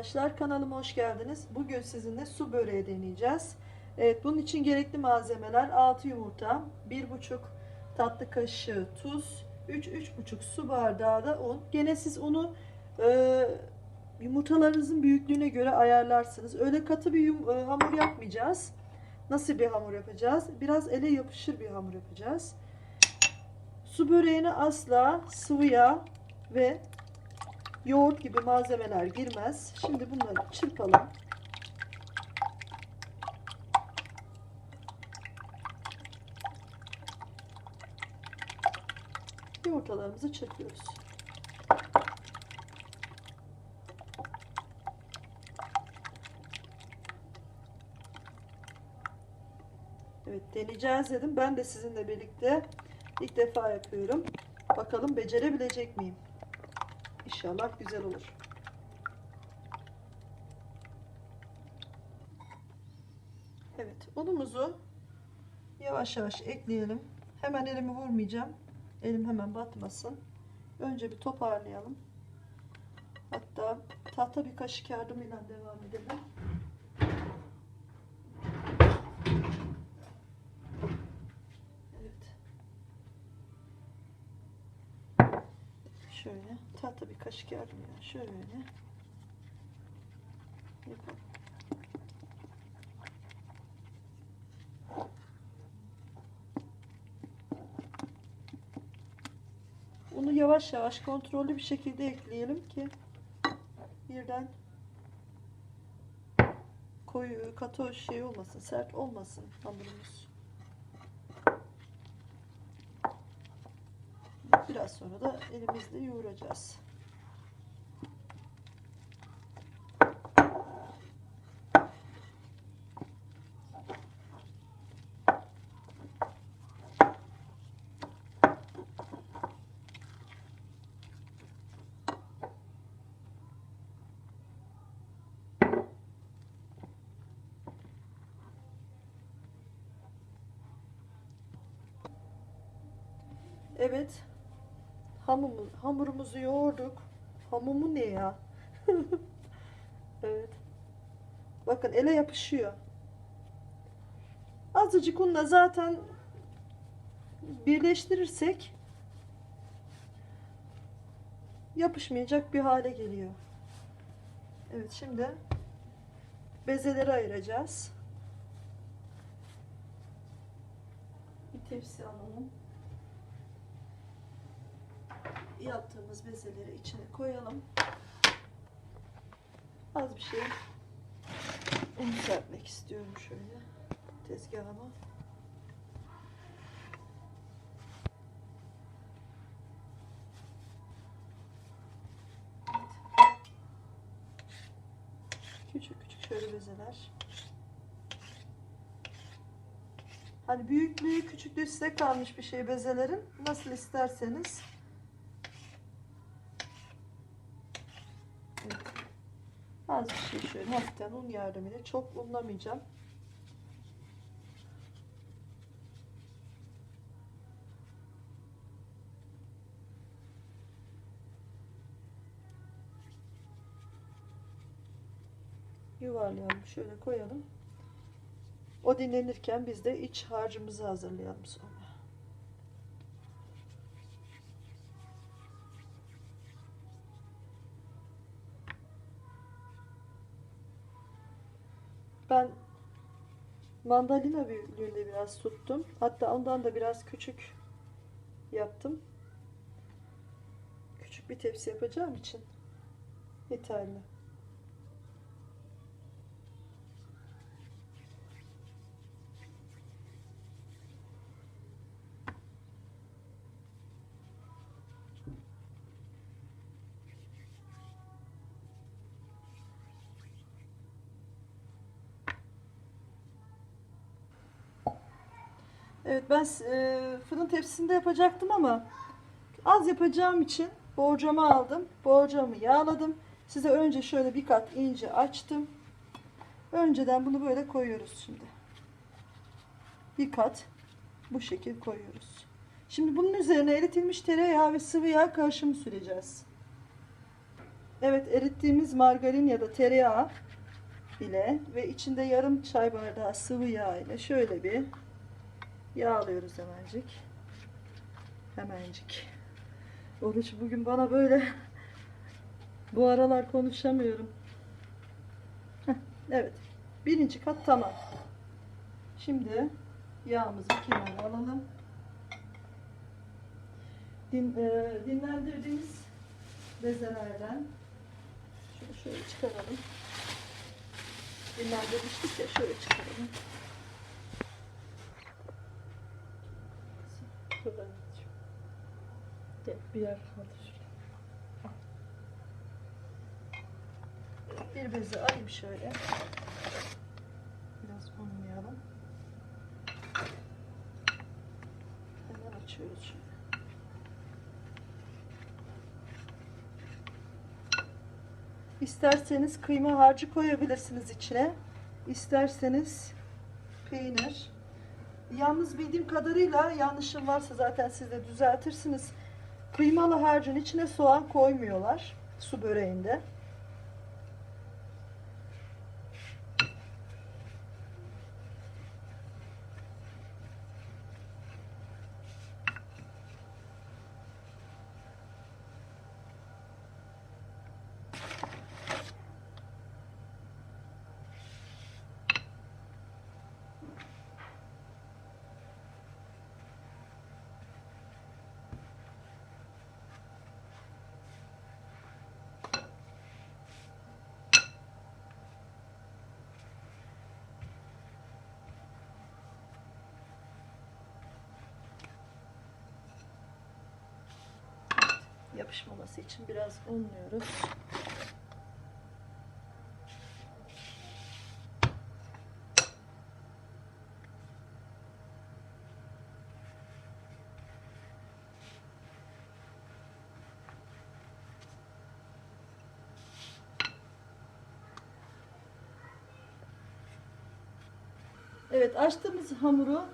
arkadaşlar kanalıma hoş geldiniz. Bugün sizinle su böreği deneyeceğiz. Evet bunun için gerekli malzemeler 6 yumurta, 1,5 tatlı kaşığı tuz, 3-3,5 su bardağı da un. Gene siz unu e, yumurtalarınızın büyüklüğüne göre ayarlarsınız. Öyle katı bir yum- e, hamur yapmayacağız. Nasıl bir hamur yapacağız? Biraz ele yapışır bir hamur yapacağız. Su böreğine asla sıvı yağ ve yoğurt gibi malzemeler girmez. Şimdi bunları çırpalım. Yumurtalarımızı çırpıyoruz. Evet deneyeceğiz dedim. Ben de sizinle birlikte ilk defa yapıyorum. Bakalım becerebilecek miyim? İnşallah güzel olur. Evet, unumuzu yavaş yavaş ekleyelim. Hemen elimi vurmayacağım. Elim hemen batmasın. Önce bir toparlayalım. Hatta tahta bir kaşık yardımıyla devam edelim. Evet. Şöyle yardımıyla şöyle yapalım. Unu yavaş yavaş kontrollü bir şekilde ekleyelim ki birden koyu katı şey olmasın, sert olmasın hamurumuz. Biraz sonra da elimizle yoğuracağız. Evet. Hamumu, hamurumuzu yoğurduk. Hamumu ne ya? evet. Bakın ele yapışıyor. Azıcık unla zaten birleştirirsek yapışmayacak bir hale geliyor. Evet şimdi bezeleri ayıracağız. Bir tepsi alalım yaptığımız bezeleri içine koyalım. Az bir şey un serpmek istiyorum şöyle tezgahıma. Küçük küçük şöyle bezeler. Hani büyüklüğü küçüklüğü size kalmış bir şey bezelerin. Nasıl isterseniz Az bir şey şöyle hafiften un yardımıyla çok unlamayacağım. Yuvarlayalım şöyle koyalım. O dinlenirken biz de iç harcımızı hazırlayalım sonra. Ben mandalina büyüklüğünde biraz tuttum. Hatta ondan da biraz küçük yaptım. Küçük bir tepsi yapacağım için yeterli. Evet ben e, fırın tepsisinde yapacaktım ama az yapacağım için borcamı aldım. Borcamı yağladım. Size önce şöyle bir kat ince açtım. Önceden bunu böyle koyuyoruz şimdi. Bir kat bu şekil koyuyoruz. Şimdi bunun üzerine eritilmiş tereyağı ve sıvı yağ karışımı süreceğiz. Evet erittiğimiz margarin ya da tereyağı ile ve içinde yarım çay bardağı sıvı yağ ile şöyle bir yağlıyoruz hemencik. Hemencik. Oruç bugün bana böyle bu aralar konuşamıyorum. Heh, evet. Birinci kat tamam. Şimdi yağımızı kenara alalım. Din, e, dinlendirdiğimiz bezelerden şunu şöyle çıkaralım. Dinlendirmiştik ya şöyle çıkaralım. Ben açayım. Bir yer kaldı şurada. Bir bezi alayım şöyle. Biraz unlayalım. Hemen açıyoruz şöyle. İsterseniz kıyma harcı koyabilirsiniz içine. İsterseniz peynir. Yalnız bildiğim kadarıyla yanlışım varsa zaten siz de düzeltirsiniz. Kıymalı harcın içine soğan koymuyorlar su böreğinde. Yapışmaması için biraz unluyoruz. Evet açtığımız hamuru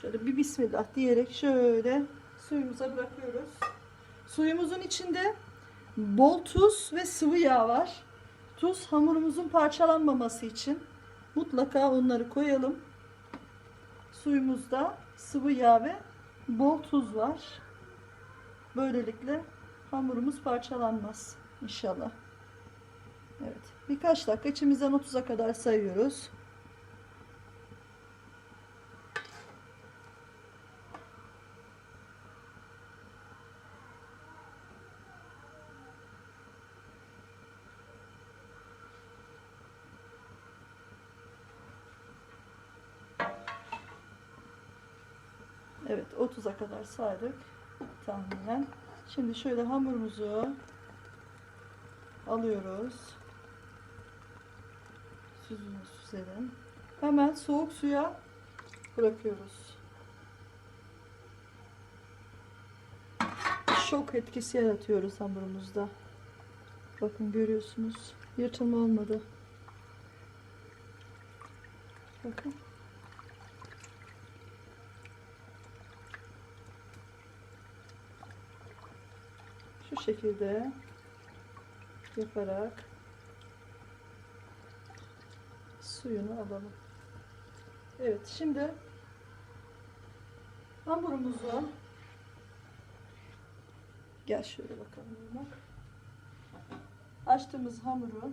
şöyle bir bismillah diyerek şöyle suyumuza bırakıyoruz. Suyumuzun içinde bol tuz ve sıvı yağ var. Tuz hamurumuzun parçalanmaması için mutlaka onları koyalım. Suyumuzda sıvı yağ ve bol tuz var. Böylelikle hamurumuz parçalanmaz inşallah. Evet. Birkaç dakika içimizden 30'a kadar sayıyoruz. Evet 30'a kadar saydık tahminen. Şimdi şöyle hamurumuzu alıyoruz. Süzünü süzelim. Hemen soğuk suya bırakıyoruz. Şok etkisi yaratıyoruz hamurumuzda. Bakın görüyorsunuz. Yırtılma olmadı. Bakın. Şekilde yaparak suyunu alalım. Evet şimdi hamurumuzu gel şöyle bakalım bak. Açtığımız hamuru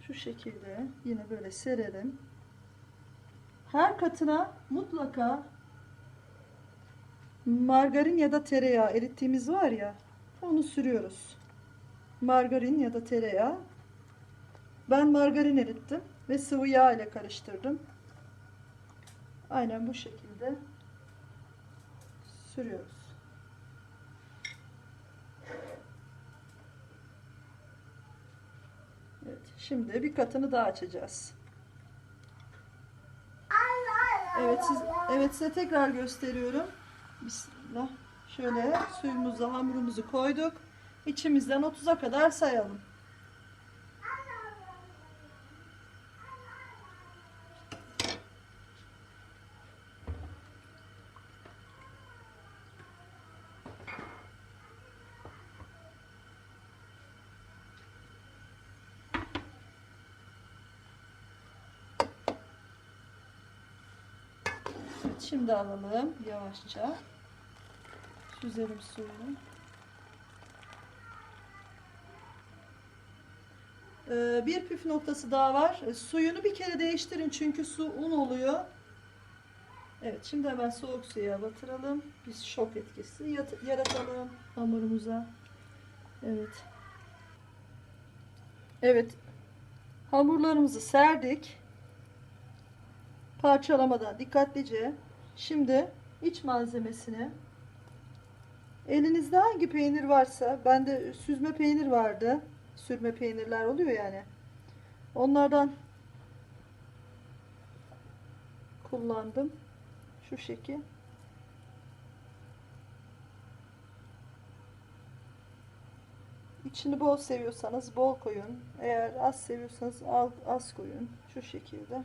şu şekilde yine böyle serelim. Her katına mutlaka margarin ya da tereyağı erittiğimiz var ya onu sürüyoruz. Margarin ya da tereyağı. Ben margarin erittim ve sıvı yağ ile karıştırdım. Aynen bu şekilde sürüyoruz. Evet, şimdi bir katını daha açacağız. Evet, siz, evet size tekrar gösteriyorum. Bismillah. Şöyle suyumuzu, hamurumuzu koyduk. İçimizden 30'a kadar sayalım. Şimdi alalım yavaşça. Süzelim suyunu. Ee, bir püf noktası daha var. E, Suyunu bir kere değiştirin çünkü su un oluyor. Evet şimdi hemen soğuk suya batıralım. Biz şok etkisi yaratalım hamurumuza. Evet. Evet. Hamurlarımızı serdik. Parçalamadan dikkatlice. Şimdi iç malzemesini elinizde hangi peynir varsa bende süzme peynir vardı. Sürme peynirler oluyor yani. Onlardan kullandım. Şu şekil. İçini bol seviyorsanız bol koyun. Eğer az seviyorsanız az, koyun. Şu şekilde.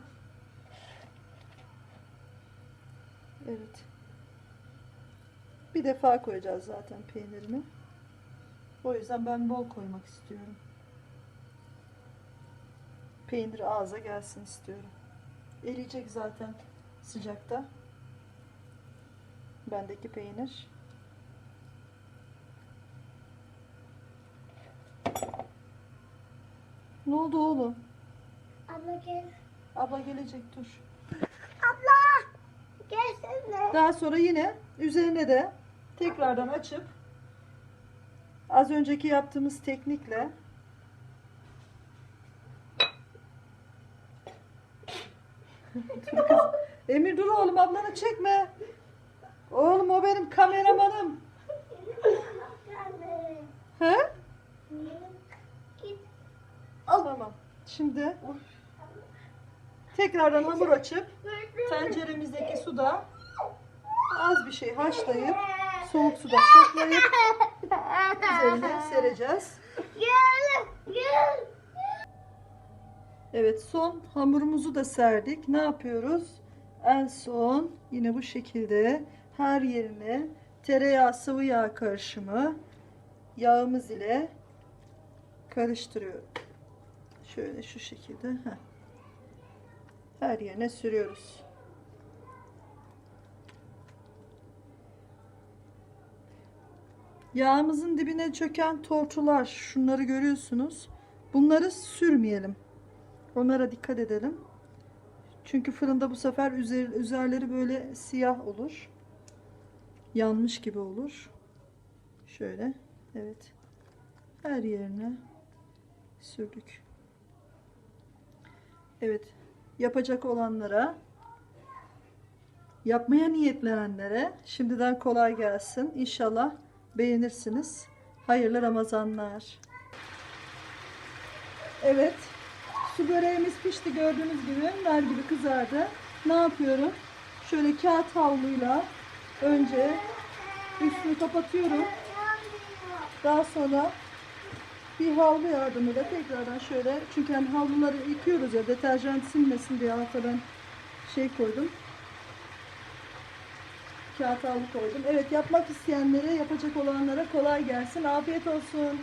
Evet. Bir defa koyacağız zaten peynirini. O yüzden ben bol koymak istiyorum. Peynir ağza gelsin istiyorum. Eriyecek zaten sıcakta. Bendeki peynir. Ne oldu oğlum? Abla gel. Abla gelecek dur. Abla! Gelsene. Daha sonra yine üzerine de tekrardan açıp az önceki yaptığımız teknikle. Emir dur oğlum ablanı çekme. Oğlum o benim kameramanım. He? Tamam. Şimdi tekrardan hamur açıp tenceremizdeki suda az bir şey haşlayıp soğuk suda şoklayıp üzerine sereceğiz. Gel. Gel. Evet son hamurumuzu da serdik. Ne yapıyoruz? En son yine bu şekilde her yerine tereyağı sıvı yağ karışımı yağımız ile karıştırıyorum. Şöyle şu şekilde. heh. Her yerine sürüyoruz. Yağımızın dibine çöken tortular şunları görüyorsunuz. Bunları sürmeyelim. Onlara dikkat edelim. Çünkü fırında bu sefer üzer, üzerleri böyle siyah olur. Yanmış gibi olur. Şöyle. Evet. Her yerine sürdük. Evet. Yapacak olanlara yapmaya niyetlenenlere şimdiden kolay gelsin. İnşallah beğenirsiniz. Hayırlı Ramazanlar. Evet. Su böreğimiz pişti gördüğünüz gibi. Nar gibi kızardı. Ne yapıyorum? Şöyle kağıt havluyla önce üstünü kapatıyorum. Daha sonra bir havlu yardımıyla tekrardan şöyle çünkü hani havluları yıkıyoruz ya deterjan silmesin diye arkadan şey koydum. Kağıt havlu koydum. Evet yapmak isteyenlere yapacak olanlara kolay gelsin. Afiyet olsun.